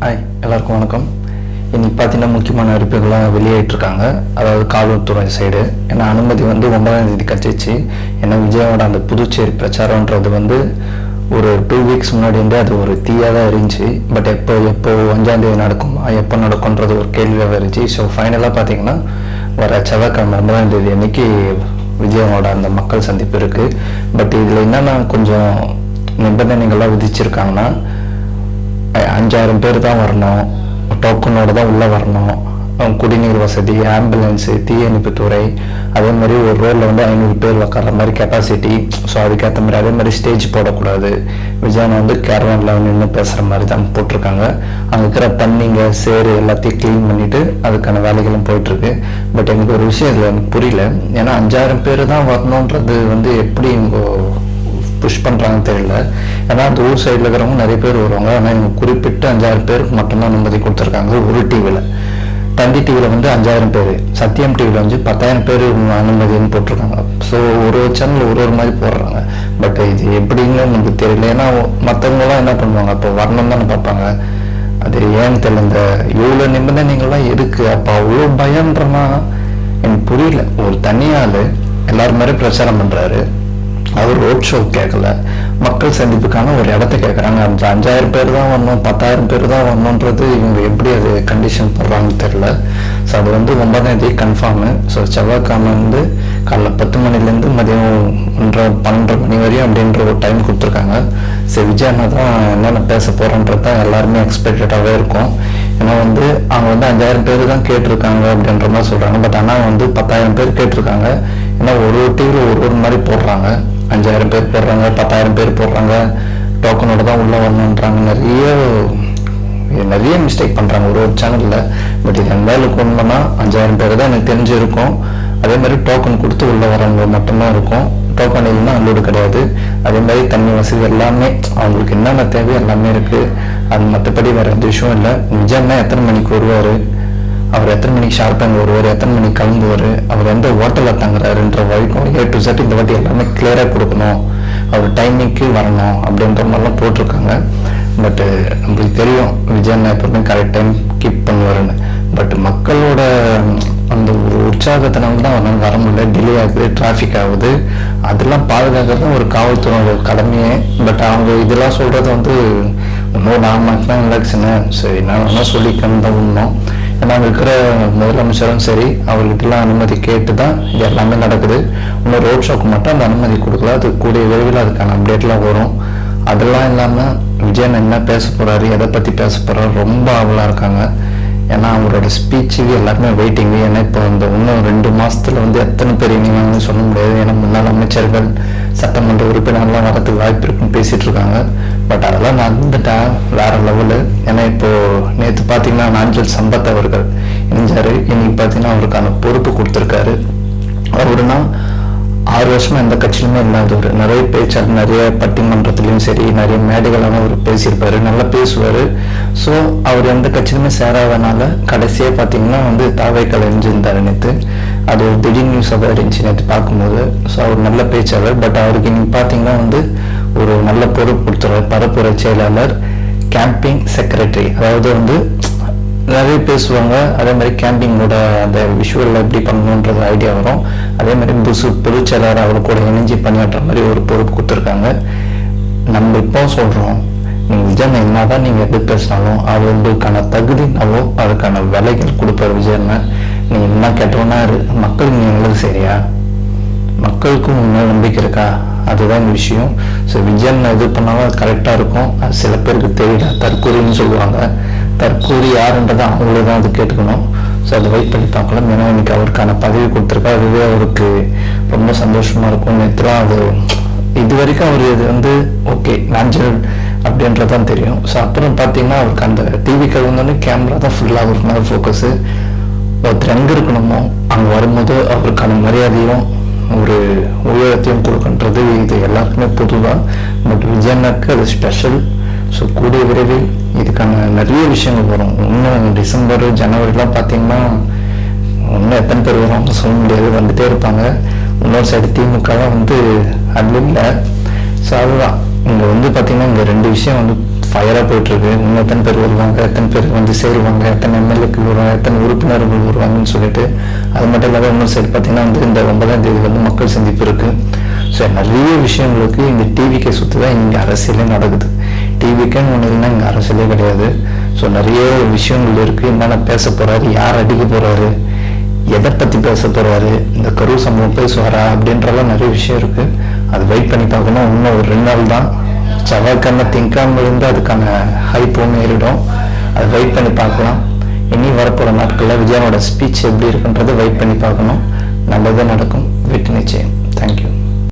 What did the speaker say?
Hi எல்லாருக்கும் வணக்கம். இன்னைக்கு பார்த்தீங்கன்னா முக்கியமான அறிவிப்புகள்லாம் வெளியேற்றிருக்காங்க அதாவது காவல்துறை சைடு ஏன்னா அனுமதி வந்து ஒன்பதாம் தேதி கட்சிச்சு ஏன்னா விஜயோட அந்த புதுச்சேரி பிரச்சாரம்ன்றது வந்து ஒரு டூ வீக்ஸ் முன்னாடி வந்து அது ஒரு தீயாக தான் இருந்துச்சு. பட் எப்போ எப்போ அஞ்சாம் தேதி நடக்குமா எப்போ நடக்கும்ன்றது ஒரு கேள்வியாக இருந்துச்சு. ஸோ ஃபைனலாக பார்த்தீங்கன்னா வர செவ்வாய்க்கிழமை ஒன்பதாம் தேதி அன்னைக்கு விஜயோட அந்த மக்கள் சந்திப்பு இருக்குது பட் இதில் என்னென்ன கொஞ்சம் நிபந்தனைகள்லாம் விதிச்சிருக்காங்கன்னா அஞ்சாயிரம் பேர் தான் வரணும். டோக்கனோடு தான் உள்ளே வரணும். குடிநீர் வசதி ஆம்புலன்ஸு தீயணைப்புத்துறை அதே மாதிரி ஒரு ரோலில் வந்து ஐநூறு பேர் உட்கார மாதிரி கெப்பாசிட்டி ஸோ அதுக்கேற்ற மாதிரி அதே மாதிரி ஸ்டேஜ் போடக்கூடாது. விஜயன் வந்து கேரவனில் நின்று பேசுகிற மாதிரி தான் போட்டிருக்காங்க. அங்கே இருக்கிற தண்ணிங்க சேரு எல்லாத்தையும் க்ளீன் பண்ணிவிட்டு அதுக்கான வேலைகளும் போயிட்டுருக்கு. பட் எனக்கு ஒரு விஷயம் இதில் எனக்கு புரியல. ஏன்னா அஞ்சாயிரம் பேர் தான் வரணுன்றது வந்து எப்படி இவங்க புஷ் பண்ணுறாங்கன்னு தெரியல. ஏன்னா அந்த ஊர் சைடில் இருக்கிறவங்க நிறைய பேர் வருவாங்க. ஆனால் இவங்க குறிப்பிட்ட அஞ்சாயிரம் பேருக்கு மட்டும்தான் அனுமதி கொடுத்துருக்காங்க. ஒரு டிவியில் தந்தி டிவியில் வந்து அஞ்சாயிரம் பேர். சத்தியம் டிவியில் வந்து பத்தாயிரம் பேர் அனுமதின்னு போட்டிருக்காங்க. ஸோ ஒரு ஒரு சேனல் ஒரு ஒரு மாதிரி போடுறாங்க. பட் இது எப்படின்னு நமக்கு தெரியல. ஏன்னா மற்றவங்களாம் என்ன பண்ணுவாங்க? அப்போ வரணும் தானே பார்ப்பாங்க. அது ஏன்னு தெரியல. இந்த இவ்வளோ நிபந்தனைகள்லாம் எதுக்கு? அப்போ அவ்வளோ பயன்றனா எனக்கு புரியல. ஒரு தனியாள் எல்லாரும் மாதிரி பிரச்சாரம் பண்ணுறாரு ரோட் ஷோ கேட்கல மக்கள் சந்திப்புக்கான ஒரு இடத்த கேட்குறாங்க அந்த அஞ்சாயிரம் பேர் தான் வரணும் பத்தாயிரம் பேர் தான் வரணுன்றது இவங்க எப்படி அது கண்டிஷன் போடுறாங்கன்னு தெரில ஸோ அது வந்து ஒன்பதாம் தேதி கன்ஃபார்மு ஸோ செவ்வாய்க்கிழமை வந்து காலைல பத்து மணிலேருந்து மதியம் ஒன்றரை பன்னெண்டரை மணி வரையும் அப்படின்ற ஒரு டைம் கொடுத்துருக்காங்க. சரி விஜய் அண்ணா தான் என்னென்ன பேச போகிறோன்றது தான் எல்லாருமே எக்ஸ்பெக்டடாகவே இருக்கும். ஏன்னா வந்து அவங்க வந்து அஞ்சாயிரம் பேர் தான் கேட்டிருக்காங்க அப்படின்ற மாதிரி சொல்கிறாங்க பட் ஆனால் வந்து பத்தாயிரம் பேர் கேட்டிருக்காங்க. ஏன்னா ஒரு ஒரு டிவியில் ஒரு ஒரு மாதிரி போடுறாங்க. அஞ்சாயிரம் பேர் போடுறாங்க பத்தாயிரம் பேர் போடுறாங்க டோக்கனோட தான் உள்ளே வரணுன்றாங்க நிறைய நிறைய மிஸ்டேக் பண்ணுறாங்க ஒரு ஒரு சேனலில் பட் இது எந்த அளவுக்கு உண்மைனா அஞ்சாயிரம் பேர் தான் எனக்கு தெரிஞ்சிருக்கும். அதே மாதிரி டோக்கன் கொடுத்து உள்ளே வரவங்க மட்டும்தான் இருக்கும். டோக்கன் இல்லைன்னா அல்லோடு கிடையாது. அதே மாதிரி தண்ணி வசதி எல்லாமே அவங்களுக்கு என்னென்ன தேவை எல்லாமே இருக்குது அது மற்றபடி வேறு எந்த விஷயம் இல்லை. நிஜம்னா எத்தனை மணிக்கு வருவார்? அவர் எத்தனை மணிக்கு ஷார்ப்பாக வருவார் எத்தனை மணிக்கு கிளம்புவார் அவர் எந்த ஹோட்டலில் தங்குறாருன்ற வரைக்கும் ஏ டு செட் இந்த வாட்டி எல்லாமே கிளியராக கொடுக்கணும். அவர் டைமிங்க்கு வரணும் அப்படின்ற மாதிரிலாம் போட்டிருக்காங்க. பட்டு நம்மளுக்கு தெரியும் விஜயன் எப்பவுமே கரெக்ட் டைம் கீப் பண்ணுவாருன்னு. பட் மக்களோட அந்த ஒரு உற்சாகத்தினால தான் அவனால் வர முடியல. டிலே ஆகுது டிராஃபிக் ஆகுது. அதெல்லாம் பாதுகாக்கிறது ஒரு காவல்துறையோட கடமையே. பட் அவங்க இதெல்லாம் சொல்கிறது வந்து இன்னும் நான் மட்டும் எலெக்ஷனு சரி நான் வேணா சொல்லிக்கணும் தான் உண்ணும். நாங்கள் இருக்கிற முதலமைச்சரும் சரி அவர்கிட்டலாம் அனுமதி கேட்டு தான் இது எல்லாமே நடக்குது. இன்னும் ரோட் ஷோக்கு மட்டும் அந்த அனுமதி கொடுக்கல. அது கூடிய விரைவில் அதுக்கான அப்டேட்லாம் வரும். அதெல்லாம் இல்லாமல் விஜயன் என்ன பேச போகிறாரு எதை பற்றி பேச போகிறாரு ரொம்ப ஆவலாக இருக்காங்க. ஏன்னா அவரோட ஸ்பீச்சுக்கு எல்லாருமே வெயிட்டிங் ஏன்னா இப்போ இந்த இன்னும் ரெண்டு மாதத்தில் வந்து எத்தனை பேர் இணைவாங்கன்னு சொல்ல முடியாது. ஏன்னா முன்னாள் அமைச்சர்கள் சட்டமன்ற உறுப்பினர்லாம் வரதுக்கு வாய்ப்பு இருக்குன்னு பேசிட்டு இருக்காங்க பட் அதெல்லாம் நடந்துட்டேன் வேற லெவலு. ஏன்னா இப்போ நேற்று பார்த்தீங்கன்னா நாஞ்சல் சம்பத் அவர்கள் இணைஞ்சாரு. இன்னைக்கு பார்த்தீங்கன்னா அவருக்கான பொறுப்பு கொடுத்துருக்காரு. அவருனா ஆறு வருஷமா எந்த கட்சியிலுமே இல்லாதவர் நிறைய பேச்சாளர் நிறைய பட்டிமன்றத்துலையும் சரி நிறைய மேடைகளான அவர் பேசியிருப்பாரு நல்லா பேசுவார். ஸோ அவர் எந்த கட்சியிலுமே சேராதனால கடைசியாக பார்த்தீங்கன்னா வந்து தாவைக்கால் எரிஞ்சிருந்தார் நேற்று அது ஒரு திடீர் நியூஸாக இருந்துச்சு நேற்று பார்க்கும்போது. ஸோ அவர் நல்ல பேச்சாளர் பட் அவருக்கு இன்னைக்கு பார்த்தீங்கன்னா வந்து ஒரு நல்ல பொறுப்பு கொடுத்துறாரு பரப்புரை செயலாளர் கேம்பிங் செக்ரட்டரி அதாவது வந்து நிறைய பேசுவாங்க. அதே மாதிரி கேம்பிங்கோட அந்த விஷுவலில் எப்படி பண்ணணுன்றது ஐடியா வரும். அதே மாதிரி புதுசு பொதுச்செயலாளர் அவர் கூட இணைஞ்சு பணியாற்ற மாதிரி ஒரு பொறுப்பு கொடுத்துருக்காங்க. நம்ம இப்போ சொல்கிறோம் நீங்கள் விஜயனை என்னதான் நீங்கள் எது பேசினாலும் அது உங்களுக்கான தகுதினாவோ அதுக்கான விலைகள் கொடுப்பார் விஜயனை. நீங்கள் என்ன கேட்டோன்னா மக்கள் நீங்கள் சரியா? மக்களுக்கும் உண்மையாக நம்பிக்கை இருக்கா? அதுதான் விஷயம். ஸோ விஜயன் இது பண்ணாலும் அது கரெக்டாக இருக்கும். அது சில பேருக்கு தெரியல தற்கொலைன்னு சொல்லுவாங்க. தற்போது யாருன்றதான் அவங்களே தான் அது கேட்டுக்கணும். ஸோ அதை வெயிட் பண்ணி பார்க்கலாம். ஏன்னா இன்னைக்கு அவருக்கான பதவி கொடுத்துருக்கா அதுவே அவருக்கு ரொம்ப சந்தோஷமாக இருக்கும். நேற்றுலாம் அது இது வரைக்கும் அவர் இது வந்து ஓகே நாஞ்சலர் அப்படின்றது தான் தெரியும். ஸோ அப்புறம் பார்த்தீங்கன்னா அவருக்கு அந்த டிவி கழுவுனோடனே கேமரா தான் ஃபுல்லாக ஒரு மேலே ஃபோக்கஸு ஒருத்தர் எங்கே இருக்கணுமோ அங்கே வரும்போது அவருக்கான மரியாதையும் ஒரு உயரத்தையும் கொடுக்குன்றது இது எல்லாருக்குமே பொதுதான் பட் விஜயனுக்கு அது ஸ்பெஷல் ஸோ கூடிய விரைவில் இதுக்கான நிறைய விஷயங்கள் வரும். இன்னும் டிசம்பர் ஜனவரிலாம் பார்த்தீங்கன்னா இன்னும் எத்தனை பேர் வரும் சொல்ல முடியாது. வந்துட்டே இருப்பாங்க. இன்னொரு சைடு திமுக தான் வந்து அது இல்லை. ஸோ அதுதான். இங்கே வந்து பார்த்தீங்கன்னா இங்கே ரெண்டு விஷயம் வந்து ஃபயராக போயிட்டுருக்கு. இன்னும் எத்தனை பேர் வருவாங்க எத்தனை பேர் வந்து சேருவாங்க எத்தனை எம்எல்ஏக்கள் வருவாங்க எத்தனை உறுப்பினர்கள் வருவாங்கன்னு சொல்லிட்டு அது மட்டும் இல்லாத இன்னொரு சைடு பார்த்தீங்கன்னா வந்து இந்த ஒன்பதாம் தேதி வந்து மக்கள் சந்திப்பு இருக்குது ஸோ நிறைய விஷயங்களுக்கு இந்த டிவிக்கை சுற்றி தான் இங்கே அரசியலே நடக்குது. டிவிக்குன்னு ஒன்று இல்லைன்னா இங்கே அரசியலே கிடையாது. ஸோ நிறைய விஷயங்கள் இருக்குது என்னென்ன பேச போகிறாரு யார் அடிக்க போகிறாரு எதை பற்றி பேச போகிறாரு இந்த கரூர் சம்பவம் பேசுவாரா அப்படின்றலாம் நிறைய விஷயம் இருக்குது அது வெயிட் பண்ணி பார்க்கணும். இன்னும் ஒரு ரெண்டு நாள் தான். செவ்வாய்க்கிழமை திங்காமல் இருந்து அதுக்கான ஹைப்பும் ஏறிடும். அதை வெயிட் பண்ணி பார்க்கலாம். இனி வரப்போகிற நாட்களில் விஜயனோட ஸ்பீச் எப்படி இருக்குன்றதை வெயிட் பண்ணி பார்க்கணும். நல்லதே நடக்கும். வெற்றி நிச்சயம். தேங்க்யூ